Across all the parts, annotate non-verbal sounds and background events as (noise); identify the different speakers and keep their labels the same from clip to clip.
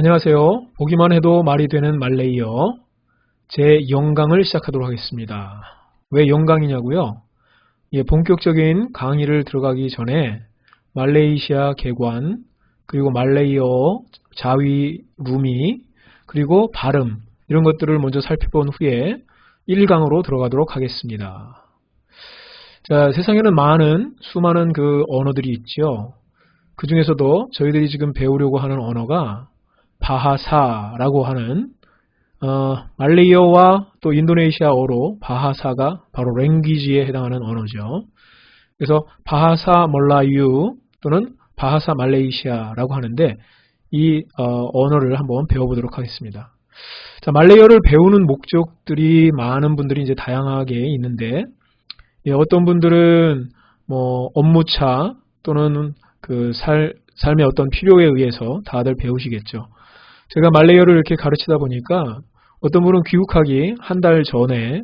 Speaker 1: 안녕하세요. 보기만 해도 말이 되는 말레이어 제 영강을 시작하도록 하겠습니다. 왜 영강이냐고요? 예, 본격적인 강의를 들어가기 전에 말레이시아 개관, 그리고 말레이어 자위 루미, 그리고 발음 이런 것들을 먼저 살펴본 후에 1강으로 들어가도록 하겠습니다. 자, 세상에는 많은 수많은 그 언어들이 있죠. 그 중에서도 저희들이 지금 배우려고 하는 언어가 바하사라고 하는 어, 말레이어와 또 인도네시아어로 바하사가 바로 랭귀지에 해당하는 언어죠. 그래서 바하사 몰라유 또는 바하사 말레이시아라고 하는데 이 어, 언어를 한번 배워보도록 하겠습니다. 자, 말레이어를 배우는 목적들이 많은 분들이 이제 다양하게 있는데 예, 어떤 분들은 뭐 업무차 또는 그 살, 삶의 어떤 필요에 의해서 다들 배우시겠죠. 제가 말레이어를 이렇게 가르치다 보니까 어떤 분은 귀국하기 한 달 전에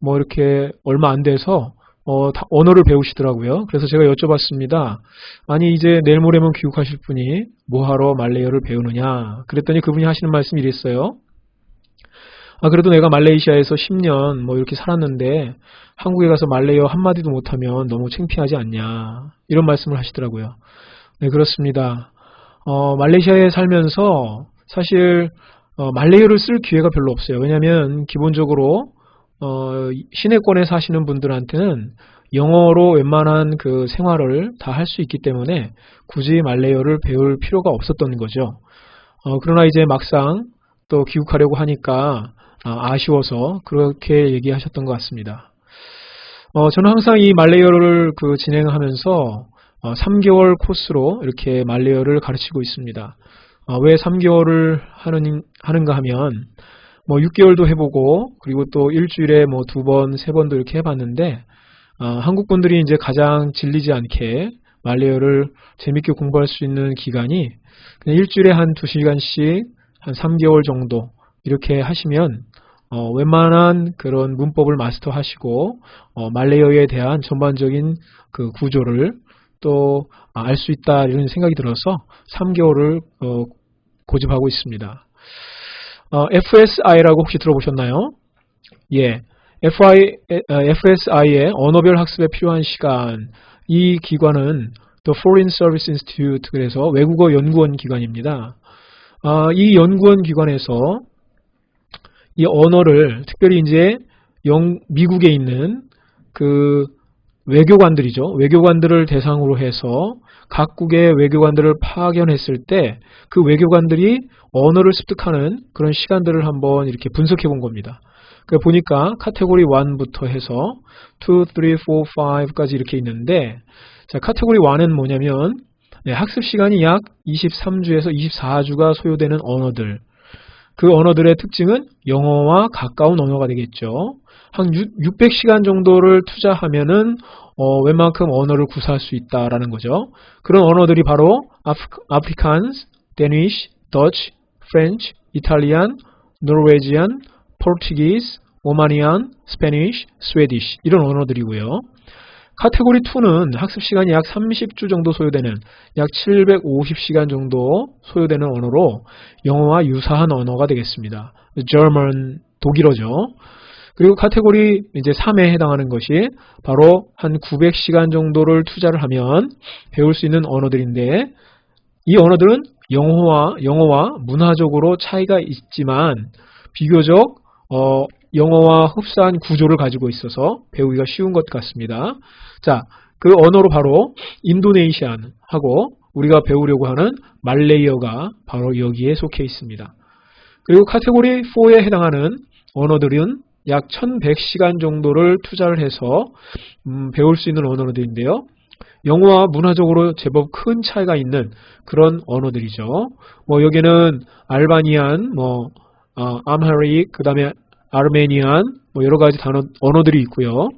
Speaker 1: 뭐 이렇게 얼마 안 돼서 어, 다 언어를 배우시더라고요. 그래서 제가 여쭤봤습니다. 아니 이제 내일 모레면 귀국하실 분이 뭐하러 말레이어를 배우느냐. 그랬더니 그분이 하시는 말씀이 이랬어요. 아 그래도 내가 말레이시아에서 10년 뭐 이렇게 살았는데 한국에 가서 말레이어 한마디도 못하면 너무 창피하지 않냐. 이런 말씀을 하시더라고요. 네 그렇습니다. 어, 말레이시아에 살면서 사실 어, 말레이어를 쓸 기회가 별로 없어요. 왜냐하면 기본적으로 어, 시내권에 사시는 분들한테는 영어로 웬만한 그 생활을 다 할 수 있기 때문에 굳이 말레이어를 배울 필요가 없었던 거죠. 어, 그러나 이제 막상 또 귀국하려고 하니까 아, 아쉬워서 그렇게 얘기하셨던 것 같습니다. 어, 저는 항상 이 말레이어를 그 진행하면서 어, 3개월 코스로 이렇게 말레이어를 가르치고 있습니다. 어, 왜 3개월을 하는, 하는가 하면, 뭐 6개월도 해보고, 그리고 또 일주일에 뭐 두 번, 세 번도 이렇게 해봤는데, 어, 한국 분들이 이제 가장 질리지 않게 말레이어를 재밌게 공부할 수 있는 기간이 그냥 일주일에 한두 시간씩 한 3개월 정도 이렇게 하시면 어, 웬만한 그런 문법을 마스터하시고 어, 말레이어에 대한 전반적인 그 구조를 또 알 수 있다 이런 생각이 들어서 3개월을 어, 고집하고 있습니다. 어, FSI라고 혹시 들어보셨나요? 예, FSI의 언어별 학습에 필요한 시간 이 기관은 The Foreign Service Institute 그래서 외국어 연구원 기관입니다. 아, 이 연구원 기관에서 이 언어를 특별히 이제 영, 미국에 있는 그 외교관들이죠. 외교관들을 대상으로 해서 각국의 외교관들을 파견했을 때 그 외교관들이 언어를 습득하는 그런 시간들을 한번 이렇게 분석해 본 겁니다. 그 보니까 카테고리 1부터 해서 2, 3, 4, 5까지 이렇게 있는데 자, 카테고리 1은 뭐냐면 네, 학습 시간이 약 23주에서 24주가 소요되는 언어들. 그 언어들의 특징은 영어와 가까운 언어가 되겠죠. 한 600시간 정도를 투자하면은 어, 웬만큼 언어를 구사할 수 있다라는 거죠. 그런 언어들이 바로 아프리칸스, 데니쉬, 더치, 프렌치, 이탈리안, 노르웨지안, 포르투기스, 오마니안, 스페니쉬, 스웨디쉬 이런 언어들이고요. 카테고리 2는 학습 시간이 약 30주 정도 소요되는 약 750시간 정도 소요되는 언어로 영어와 유사한 언어가 되겠습니다. German, 독일어죠. 그리고 카테고리 이제 3에 해당하는 것이 바로 한 900시간 정도를 투자를 하면 배울 수 있는 언어들인데 이 언어들은 영어와 영어와 문화적으로 차이가 있지만 비교적 어, 영어와 흡사한 구조를 가지고 있어서 배우기가 쉬운 것 같습니다. 자, 그 언어로 바로 인도네시안하고 우리가 배우려고 하는 말레이어가 바로 여기에 속해 있습니다. 그리고 카테고리 4에 해당하는 언어들은 약 1100시간 정도를 투자를 해서 음, 배울 수 있는 언어들인데요. 영어와 문화적으로 제법 큰 차이가 있는 그런 언어들이죠. 뭐 여기는 알바니안, 뭐 어, 암하릭, 그 다음에 아르메니안, 뭐 여러 가지 단어 언어들이 있고요.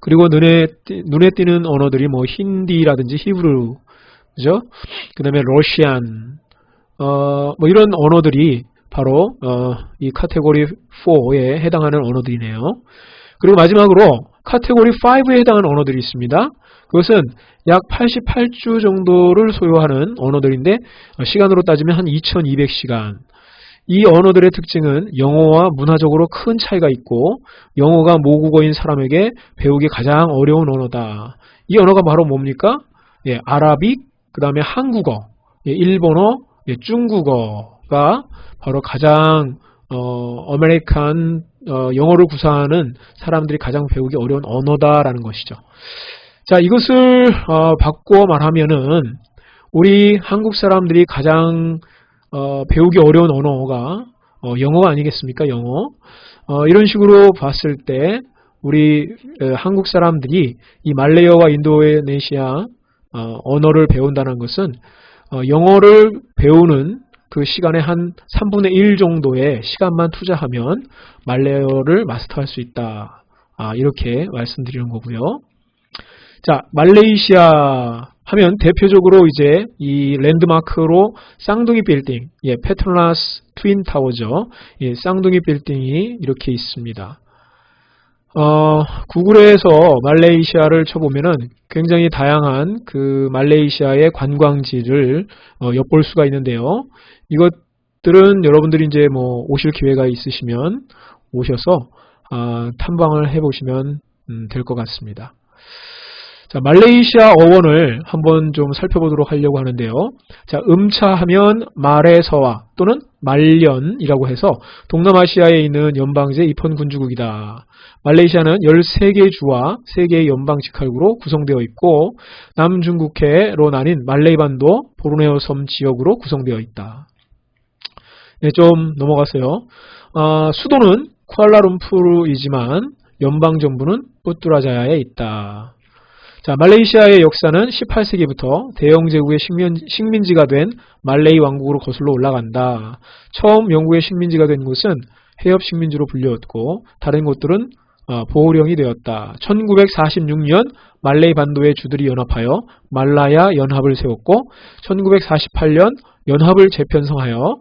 Speaker 1: 그리고 눈에 눈에 띄는 언어들이 뭐 힌디라든지 히브루, 그죠? 그 다음에 러시안, 어, 뭐 이런 언어들이 바로 어, 이 카테고리 4에 해당하는 언어들이네요. 그리고 마지막으로 카테고리 5에 해당하는 언어들이 있습니다. 그것은 약 88주 정도를 소요하는 언어들인데 어, 시간으로 따지면 한 2200시간. 이 언어들의 특징은 영어와 문화적으로 큰 차이가 있고 영어가 모국어인 사람에게 배우기 가장 어려운 언어다. 이 언어가 바로 뭡니까? 예, 아라빅, 그 다음에 한국어, 예, 일본어, 예, 중국어가 바로 가장 어, 아메리칸 어, 영어를 구사하는 사람들이 가장 배우기 어려운 언어다라는 것이죠. 자, 이것을 어, 바꿔 말하면은 우리 한국 사람들이 가장 어, 배우기 어려운 언어가 어, 영어가 아니겠습니까? 영어. 어, 이런 식으로 봤을 때 우리 에, 한국 사람들이 이 말레이어와 인도네시아 어, 언어를 배운다는 것은 어, 영어를 배우는 그 시간의 한 3분의 1 정도의 시간만 투자하면 말레이어를 마스터할 수 있다. 아, 이렇게 말씀드리는 거고요. 자, 말레이시아 하면 대표적으로 이제 이 랜드마크로 쌍둥이 빌딩, 예, 페트로나스 트윈 타워죠. 예, 쌍둥이 빌딩이 이렇게 있습니다. 어, 구글에서 말레이시아를 쳐보면은 굉장히 다양한 그 말레이시아의 관광지를 어, 엿볼 수가 있는데요. 이것들은 여러분들이 이제 뭐 오실 기회가 있으시면 오셔서 아, 탐방을 해보시면 음, 될 것 같습니다. 자, 말레이시아 어원을 한번 좀 살펴보도록 하려고 하는데요. 자, 음차하면 말에서와 또는 말년이라고 해서 동남아시아에 있는 연방제 입헌 군주국이다. 말레이시아는 13개 주와 3개의 연방 직할구로 구성되어 있고 남중국해로 나뉜 말레이반도 보르네오 섬 지역으로 구성되어 있다. 네, 좀 넘어가세요. 아, 수도는 쿠알라룸푸르이지만 연방 정부는 뿌뚜라자야에 있다. 자, 말레이시아의 역사는 18세기부터 대영 제국의 식민, 지가된 말레이 왕국으로 거슬러 올라간다. 처음 영국의 식민지가 된 곳은 해협 식민지로 불렸고 다른 곳들은 어, 보호령이 되었다. 1946년 말레이 반도의 주들이 연합하여 말라야 연합을 세웠고 1948년 연합을 재편성하여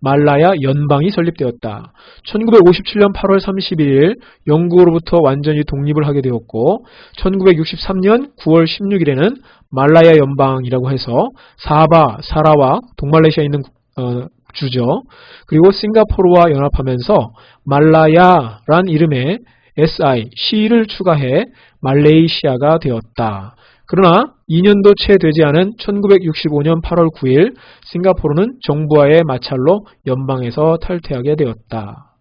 Speaker 1: 말라야 연방이 설립되었다. 1957년 8월 31일 영국으로부터 완전히 독립을 하게 되었고 1963년 9월 16일에는 말라야 연방이라고 해서 사바, 사라와 동말레이시아에 있는 어, 주죠. 그리고 싱가포르와 연합하면서 말라야란 이름의 SI, C를 추가해 말레이시아가 되었다. 그러나 2년도 채 되지 않은 1965년 8월 9일 싱가포르는 정부와의 마찰로 연방에서 탈퇴하게 되었다.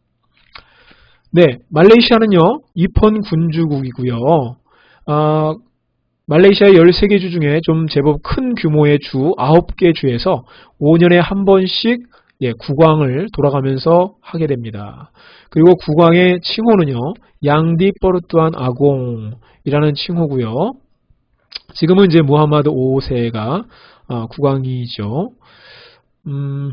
Speaker 1: 네, 말레이시아는요, 입헌 군주국이고요. 어, 말레이시아의 13개 주 중에 좀 제법 큰 규모의 주 9개 주에서 5년에 한 번씩 예, 국왕을 돌아가면서 하게 됩니다. 그리고 국왕의 칭호는요, 양디 뻐르뚜안 아공이라는 칭호고요. 지금은 이제 무하마드 5세가 어, 국왕이죠. 음,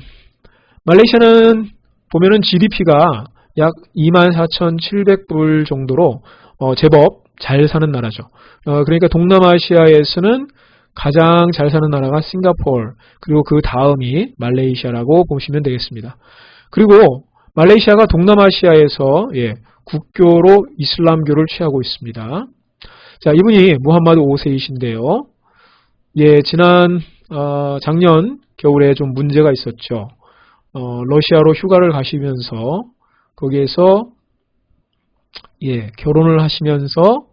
Speaker 1: 말레이시아는 보면은 GDP가 약 24,700불 정도로 어, 제법 잘 사는 나라죠. 어, 그러니까 동남아시아에서는 가장 잘 사는 나라가 싱가포르 그리고 그 다음이 말레이시아라고 보시면 되겠습니다. 그리고 말레이시아가 동남아시아에서 예, 국교로 이슬람교를 취하고 있습니다. 자, 이분이 무함마드 5세이신데요. 예, 지난 어, 작년 겨울에 좀 문제가 있었죠. 어, 러시아로 휴가를 가시면서 거기에서 예, 결혼을 하시면서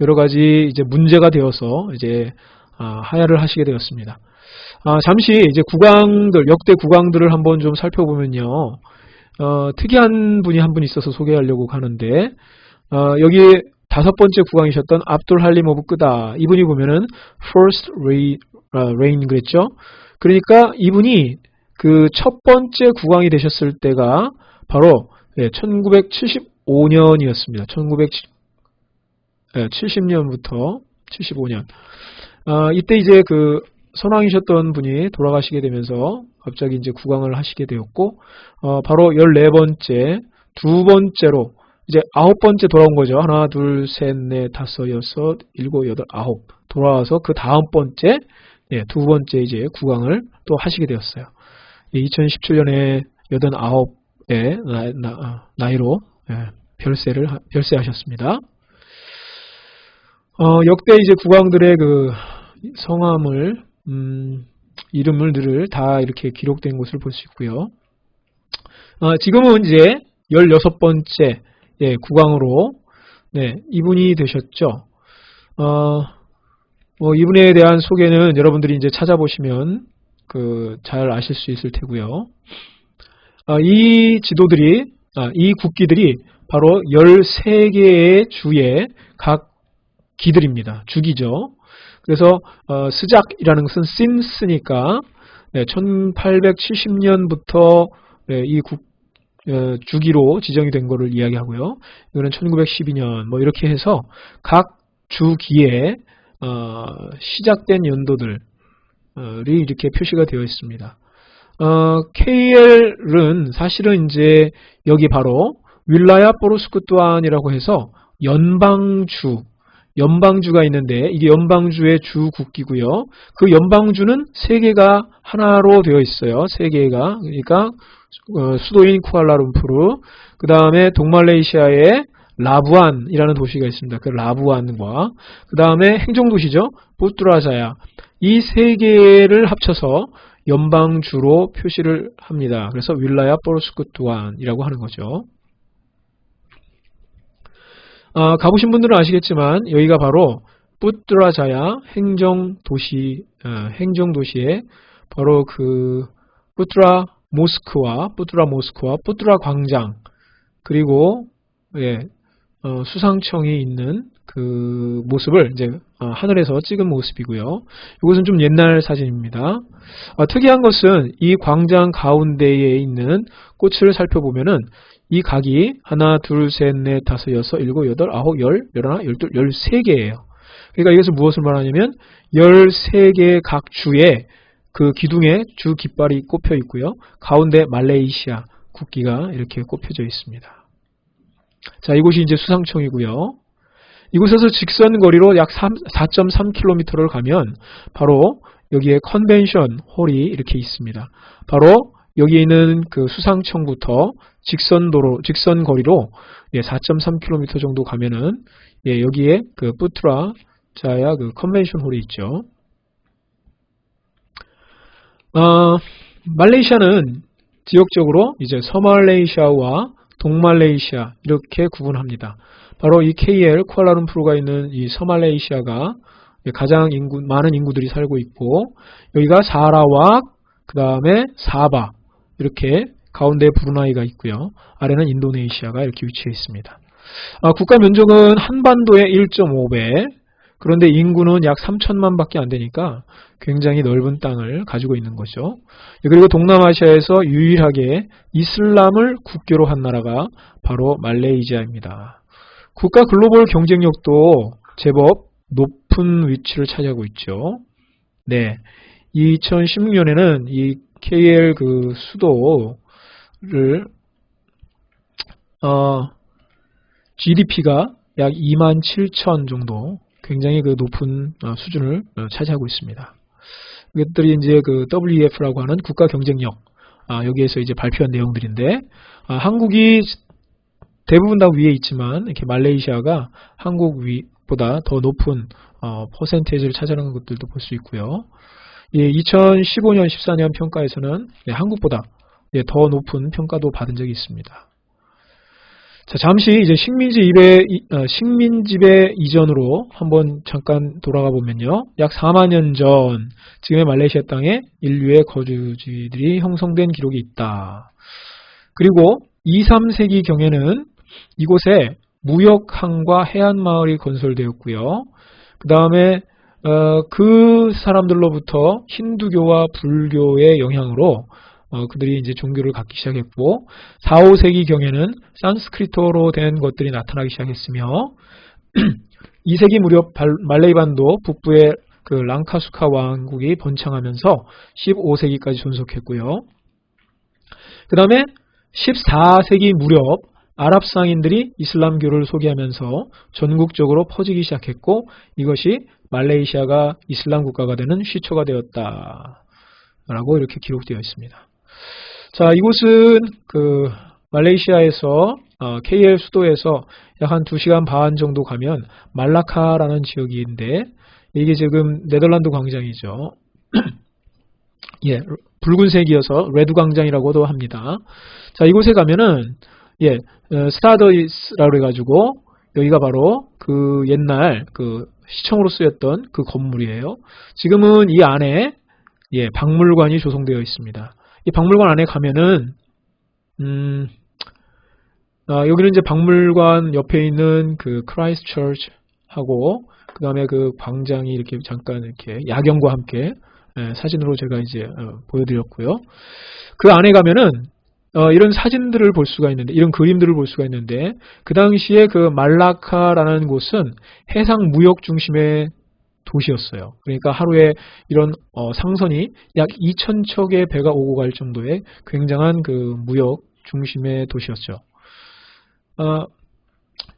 Speaker 1: 여러 가지 이제 문제가 되어서 이제 아, 하야를 하시게 되었습니다. 아, 잠시 이제 국왕들 역대 국왕들을 한번 좀 살펴보면요. 어, 특이한 분이 한 분 있어서 소개하려고 하는데 어, 여기 다섯 번째 국왕이셨던 압돌 할림 오브 끄다. 이분이 보면은 first reign 그랬죠. 그러니까 이분이 그 첫 번째 국왕이 되셨을 때가 바로 1975년이었습니다. 1970년부터 75년. 어, 이때 이제 그 선왕이셨던 분이 돌아가시게 되면서 갑자기 이제 국왕을 하시게 되었고, 어, 바로 14번째, 두 번째로 이제 아홉 번째 돌아온 거죠. 하나, 둘, 셋, 넷, 다섯, 여섯, 일곱, 여덟, 아홉. 돌아와서 그 다음 번째, 예, 두 번째 이제 구강을 또 하시게 되었어요. 예, 2017년에 여든 아홉의 나이, 로 예, 별세를 별세하셨습니다. 어, 역대 이제 국왕들의 그 성함을 음, 이름을 다 이렇게 기록된 것을 볼 수 있고요. 어, 지금은 이제 16번째 예, 국왕으로 네, 이분이 되셨죠. 어, 뭐 이분에 대한 소개는 여러분들이 이제 찾아보시면 그 잘 아실 수 있을 테고요. 아, 이 지도들이 아, 이 국기들이 바로 13개의 주의 각 기들입니다. 주기죠. 그래서 어, 스작이라는 것은 신스니까 네, 1870년부터 네, 이 국, 어, 주기로 지정이 된 것을 이야기하고요. 이거는 1912년 뭐 이렇게 해서 각 주기에 어, 시작된 연도들이 이렇게 표시가 되어 있습니다. 어, KL은 사실은 이제 여기 바로 윌라야 포르스쿠뚜안이라고 해서 연방주 연방주가 있는데 이게 연방주의 주 국기고요. 그 연방주는 세 개가 하나로 되어 있어요. 세 개가 그러니까 어, 수도인 쿠알라룸푸르 그 다음에 동말레이시아의 라부안이라는 도시가 있습니다. 그 라부안과 그 다음에 행정도시죠. 부뚜라자야 이 세 개를 합쳐서 연방주로 표시를 합니다. 그래서 윌라야 포르스쿠뚜안이라고 하는 거죠. 아, 가보신 분들은 아시겠지만 여기가 바로 뿌뚜라자야 행정도시 어, 행정도시의 바로 그 뿌뚜라 모스크와 뿌뚜라 모스크와 뿌뚜라 광장 그리고 예, 어, 수상청이 있는 그 모습을 이제 어, 하늘에서 찍은 모습이고요. 이것은 좀 옛날 사진입니다. 어, 특이한 것은 이 광장 가운데에 있는 꽃을 살펴보면은 이 각이 하나, 둘, 셋, 넷, 다섯, 여섯, 일곱, 여덟, 아홉, 열, 열하나, 열둘, 열세 개예요. 그러니까 이것은 무엇을 말하냐면 열세 개의 각 주에 그 기둥에 주 깃발이 꼽혀 있고요. 가운데 말레이시아 국기가 이렇게 꼽혀져 있습니다. 자, 이곳이 이제 수상청이고요. 이곳에서 직선 거리로 약 4.3km를 가면 바로 여기에 컨벤션 홀이 이렇게 있습니다. 바로 여기에 있는 그 수상청부터 직선도로 직선 거리로 예, 4.3km 정도 가면은 예, 여기에 그 뿌트라 자야 그 컨벤션 홀이 있죠. 어, 말레이시아는 지역적으로 이제 서말레이시아와 동말레이시아 이렇게 구분합니다. 바로 이 KL 쿠알라룸푸르가 있는 이 서말레이시아가 가장 인구 많은 인구들이 살고 있고 여기가 사라와 그 다음에 사바 이렇게 가운데 브루나이가 있고요. 아래는 인도네시아가 이렇게 위치해 있습니다. 아, 국가 면적은 한반도의 1.5배 그런데 인구는 약 3천만 밖에 안 되니까 굉장히 넓은 땅을 가지고 있는 거죠. 그리고 동남아시아에서 유일하게 이슬람을 국교로 한 나라가 바로 말레이시아입니다. 국가 글로벌 경쟁력도 제법 높은 위치를 차지하고 있죠. 네. 2016년에는 이 KL 그 수도를 어, GDP가 약 2만 7천 정도 굉장히 그 높은 어, 수준을 어, 차지하고 있습니다. 이것들이 이제 그 WEF라고 하는 국가 경쟁력 아, 여기에서 이제 발표한 내용들인데 아, 한국이 대부분 다 위에 있지만 이렇게 말레이시아가 한국 위보다 더 높은 어, 퍼센테이지를 차지하는 것들도 볼 수 있고요. 예, 2015년 14년 평가에서는 예, 한국보다 예, 더 높은 평가도 받은 적이 있습니다. 자, 잠시 이제 식민지입의, 어, 식민지배 이전으로 한번 잠깐 돌아가 보면요. 약 4만 년 전, 지금의 말레이시아 땅에 인류의 거주지들이 형성된 기록이 있다. 그리고 2, 3세기 경에는 이곳에 무역항과 해안마을이 건설되었고요. 그 다음에 어, 그 사람들로부터 힌두교와 불교의 영향으로 어, 그들이 이제 종교를 갖기 시작했고 4, 5세기 경에는 산스크리트어로 된 것들이 나타나기 시작했으며 (clears throat) 2세기 무렵 말레이 반도 북부의 그 랑카수카 왕국이 번창하면서 15세기까지 존속했고요. 그 다음에 14세기 무렵 아랍 상인들이 이슬람교를 소개하면서 전국적으로 퍼지기 시작했고 이것이 말레이시아가 이슬람 국가가 되는 시초가 되었다. 라고 이렇게 기록되어 있습니다. 자, 이곳은 그 말레이시아에서 어, KL 수도에서 약 한 2시간 반 정도 가면 말라카라는 지역인데 이게 지금 네덜란드 광장이죠. (clears throat) 예, 붉은색이어서 레드 광장이라고도 합니다. 자, 이곳에 가면은 예, 어, 스타더이스라고 해가지고 여기가 바로 그 옛날 그 시청으로 쓰였던 그 건물이에요. 지금은 이 안에 예, 박물관이 조성되어 있습니다. 이 박물관 안에 가면은 음, 아, 여기는 이제 박물관 옆에 있는 그 크라이스트 처치 하고 그 다음에 그 광장이 이렇게 잠깐 이렇게 야경과 함께 예, 사진으로 제가 이제 어, 보여드렸고요. 그 안에 가면은 어, 이런 사진들을 볼 수가 있는데 이런 그림들을 볼 수가 있는데 그 당시에 그 말라카라는 곳은 해상 무역 중심의 도시였어요. 그러니까 하루에 이런 어, 상선이 약 2,000척의 배가 오고 갈 정도의 굉장한 그 무역 중심의 도시였죠. 어,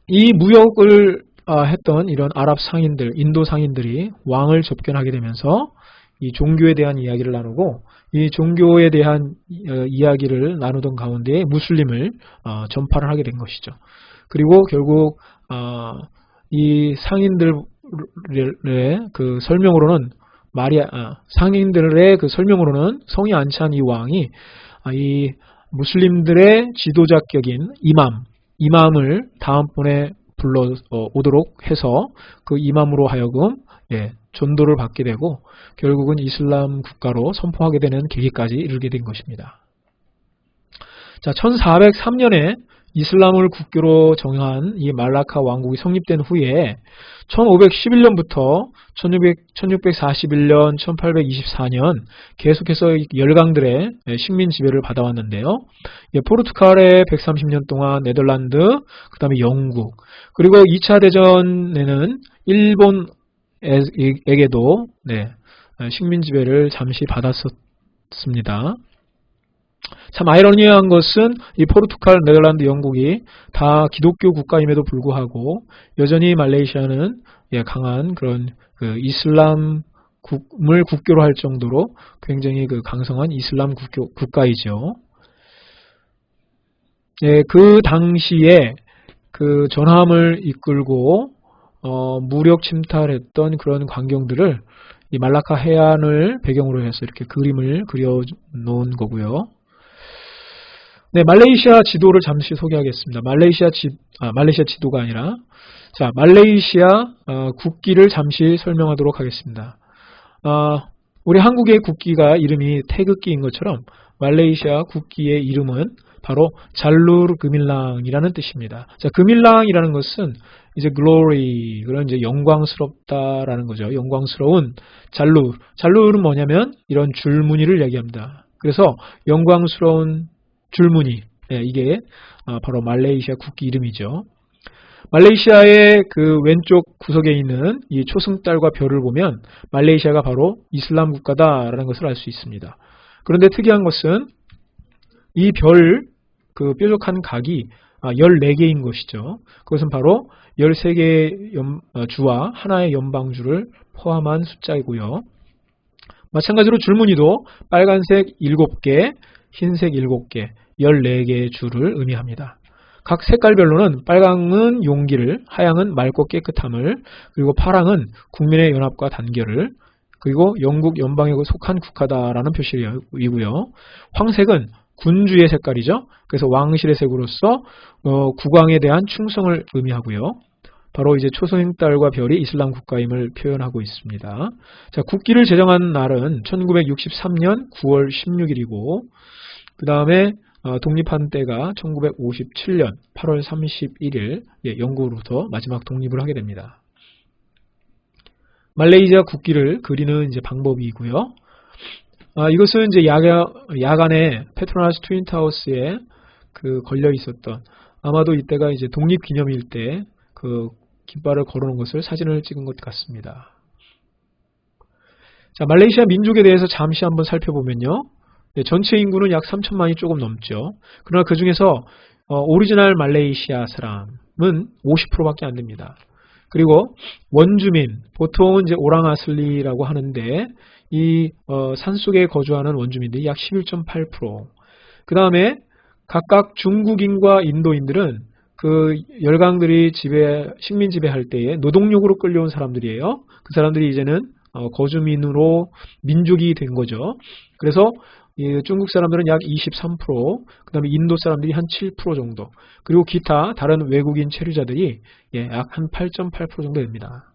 Speaker 1: 이 무역을 아, 했던 이런 아랍 상인들, 인도 상인들이 왕을 접견하게 되면서 이 종교에 대한 이야기를 나누고 이 종교에 대한 어, 이야기를 나누던 가운데 무슬림을 어, 전파를 하게 된 것이죠. 그리고 결국 어, 이 상인들의 그 설명으로는 마리아 아, 상인들의 그 설명으로는 성이 안 찬 이 왕이 아, 이 무슬림들의 지도자격인 이맘 이맘을 다음번에 불러 오도록 해서 그 이맘으로 하여금 예, 전도를 받게 되고 결국은 이슬람 국가로 선포하게 되는 계기까지 이르게 된 것입니다. 자, 1403년에 이슬람을 국교로 정한 이 말라카 왕국이 성립된 후에 1511년부터 1600, 1641년, 1824년 계속해서 열강들의 식민 지배를 받아왔는데요. 예, 포르투갈의 130년 동안 네덜란드, 그 다음에 영국, 그리고 2차 대전에는 일본에게도 네, 식민 지배를 잠시 받았었습니다. 참 아이러니한 것은 이 포르투갈, 네덜란드, 영국이 다 기독교 국가임에도 불구하고 여전히 말레이시아는 예, 강한 그런 그 이슬람 국을 국교로 할 정도로 굉장히 그 강성한 이슬람 국교, 국가이죠. 예, 그 당시에 그 전함을 이끌고 어, 무력 침탈했던 그런 광경들을 이 말라카 해안을 배경으로 해서 이렇게 그림을 그려 놓은 거고요. 네, 말레이시아 지도를 잠시 소개하겠습니다. 말레이시아 지, 아, 말레이시아 지도가 아니라, 자, 말레이시아 어, 국기를 잠시 설명하도록 하겠습니다. 어, 우리 한국의 국기가 이름이 태극기인 것처럼 말레이시아 국기의 이름은 바로 잘루르 그밀랑이라는 뜻입니다. 자, 그밀랑이라는 것은 이제 glory 그런 이제 영광스럽다라는 거죠. 영광스러운 잘루. 잘루는 뭐냐면 이런 줄무늬를 얘기합니다. 그래서 영광스러운 줄무늬. 네, 이게 아, 바로 말레이시아 국기 이름이죠. 말레이시아의 그 왼쪽 구석에 있는 이 초승달과 별을 보면 말레이시아가 바로 이슬람 국가다라는 것을 알 수 있습니다. 그런데 특이한 것은 이 별, 그 뾰족한 각이 14개인 아, 것이죠. 그것은 바로 13개의 어, 주와 하나의 연방주를 포함한 숫자이고요. 마찬가지로 줄무늬도 빨간색 7개, 흰색 7개, 14개의 줄을 의미합니다. 각 색깔별로는 빨강은 용기를, 하양은 맑고 깨끗함을, 그리고 파랑은 국민의 연합과 단결을, 그리고 영국 연방에 속한 국가다라는 표시이고요. 황색은 군주의 색깔이죠. 그래서 왕실의 색으로서 어, 국왕에 대한 충성을 의미하고요. 바로 이제 초승달과 별이 이슬람 국가임을 표현하고 있습니다. 자, 국기를 제정한 날은 1963년 9월 16일이고 그 다음에 어, 독립한 때가 1957년 8월 31일 예, 영국으로부터 마지막 독립을 하게 됩니다. 말레이시아 국기를 그리는 이제 방법이고요. 아, 이것은 이제 야간, 야간 에 페트로나스 트윈타우스에 그 걸려 있었던 아마도 이때가 이제 독립 기념일 때 그 깃발을 걸어놓은 것을 사진을 찍은 것 같습니다. 자, 말레이시아 민족에 대해서 잠시 한번 살펴보면요. 네, 전체 인구는 약 3천만이 조금 넘죠. 그러나 그 중에서 어, 오리지널 말레이시아 사람은 50%밖에 안 됩니다. 그리고 원주민, 보통은 이제 오랑아슬리라고 하는데 이 어, 산속에 거주하는 원주민들이 약 11.8%. 그 다음에 각각 중국인과 인도인들은 그 열강들이 지배 식민 지배할 때에 노동력으로 끌려온 사람들이에요. 그 사람들이 이제는 어, 거주민으로 민족이 된 거죠. 그래서 이 중국 사람들은 약 23%, 그 다음에 인도 사람들이 한 7% 정도, 그리고 기타 다른 외국인 체류자들이 예, 약한 8.8% 정도 됩니다.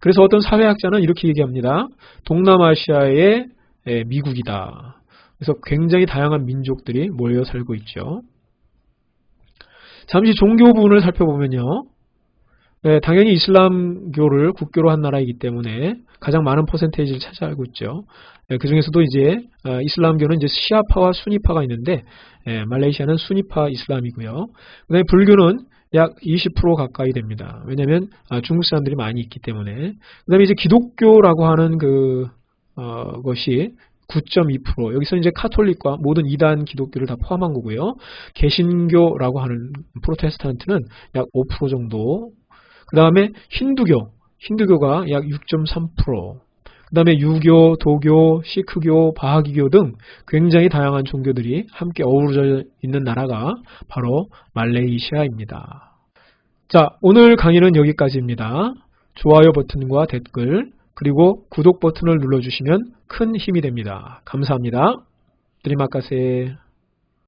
Speaker 1: 그래서 어떤 사회학자는 이렇게 얘기합니다. 동남아시아의 예, 미국이다. 그래서 굉장히 다양한 민족들이 모여 살고 있죠. 잠시 종교 부분을 살펴보면요. 네, 당연히 이슬람교를 국교로 한 나라이기 때문에 가장 많은 퍼센테이지를 차지하고 있죠. 네, 그 중에서도 이제 어, 이슬람교는 이제 시아파와 수니파가 있는데 예, 말레이시아는 수니파 이슬람이고요. 그다음에 불교는 약 20% 가까이 됩니다. 왜냐하면 아, 중국 사람들이 많이 있기 때문에. 그다음에 이제 기독교라고 하는 그 어, 것이 9.2% 여기서 이제 카톨릭과 모든 이단 기독교를 다 포함한 거고요. 개신교라고 하는 프로테스탄트는 약 5% 정도. 그 다음에 힌두교, 힌두교가 약 6.3%. 그 다음에 유교, 도교, 시크교, 바하기교 등 굉장히 다양한 종교들이 함께 어우러져 있는 나라가 바로 말레이시아입니다. 자, 오늘 강의는 여기까지입니다. 좋아요 버튼과 댓글, 그리고 구독 버튼을 눌러주시면 큰 힘이 됩니다. 감사합니다. 드리마카세